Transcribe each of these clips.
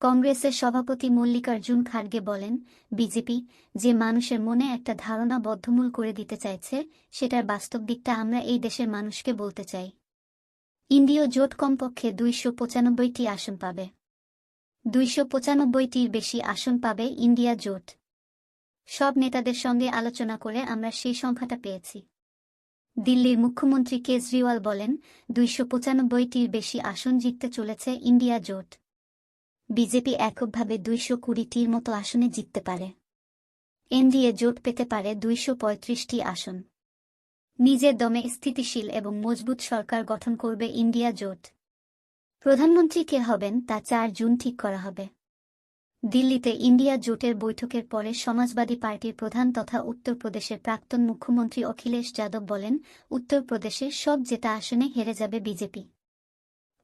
কংগ্রেসের সভাপতি মল্লিকার্জুন খার্গে বলেন, বিজেপি যে মানুষের মনে একটা ধারণা বদ্ধমূল করে দিতে চাইছে, সেটার বাস্তব দিকটা আমরা এই দেশের মানুষকে বলতে চাই। ইন্ডিয় জোট কমপক্ষে দুইশো পঁচানব্বইটি আসন পাবে। দুইশো পঁচানব্বইটির বেশি আসন পাবে ইন্ডিয়া জোট। সব নেতাদের সঙ্গে আলোচনা করে আমরা সেই সংখ্যাটা পেয়েছি। দিল্লির মুখ্যমন্ত্রী কেজরিওয়াল বলেন, দুইশো পঁচানব্বইটির বেশি আসন জিততে চলেছে ইন্ডিয়া জোট। বিজেপি এককভাবে দুইশো কুড়িটির মতো আসনে জিততে পারে। এনডিএ জোট পেতে পারে দুইশো পঁয়ত্রিশটি আসন। নিজের দমে স্থিতিশীল এবং মজবুত সরকার গঠন করবে ইন্ডিয়া জোট। প্রধানমন্ত্রী কে হবেন তা চার জুন ঠিক করা হবে। দিল্লিতে ইন্ডিয়া জোটের বৈঠকের পরে সমাজবাদী পার্টির প্রধান তথা উত্তরপ্রদেশের প্রাক্তন মুখ্যমন্ত্রী অখিলেশ যাদব বলেন, উত্তরপ্রদেশে সব জেতা আসনে হেরে যাবে বিজেপি।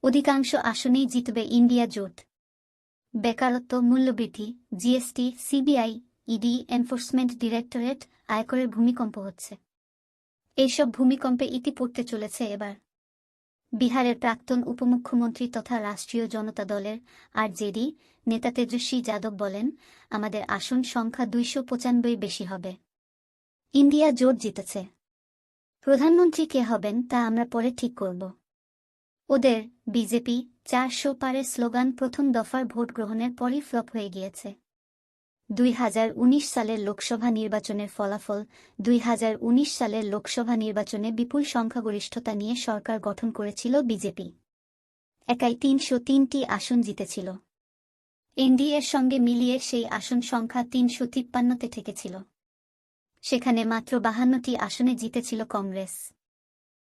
অধিকাংশ আসনেই জিতবে ইন্ডিয়া জোট। বেকারত্ব মূল্যবৃদ্ধি, GST, CBI, ED, enforcement directorate আয়করের ভূমিকম্প হচ্ছে। এইসব ভূমিকম্পে ইতি পড়তে চলেছে এবার। বিহারের প্রাক্তন উপমুখ্যমন্ত্রী তথা রাষ্ট্রীয় জনতা দলের আরজেডি নেতা তেজস্বী যাদব বলেন, আমাদের আসন সংখ্যা দুইশো পঁচানব্বই বেশি হবে। ইন্ডিয়া জোট জিতেছে। প্রধানমন্ত্রী কে হবেন তা আমরা পরে ঠিক করব। ওদের বিজেপি চারশো পারের স্লোগান প্রথম দফার ভোট গ্রহণের পরই ফ্লপ হয়ে গিয়েছে। দুই হাজার উনিশ সালের লোকসভা নির্বাচনের ফলাফল, দুই হাজার উনিশ সালের লোকসভা নির্বাচনে বিপুল সংখ্যাগরিষ্ঠতা নিয়ে সরকার গঠন করেছিল বিজেপি। একাই তিনশো তিনটি আসন জিতেছিল। এনডিএর সঙ্গে মিলিয়ে সেই আসন সংখ্যা তিনশো তিপ্পান্নতে ঠেকেছিল। সেখানে মাত্র বাহান্নটি আসনে জিতেছিল কংগ্রেস।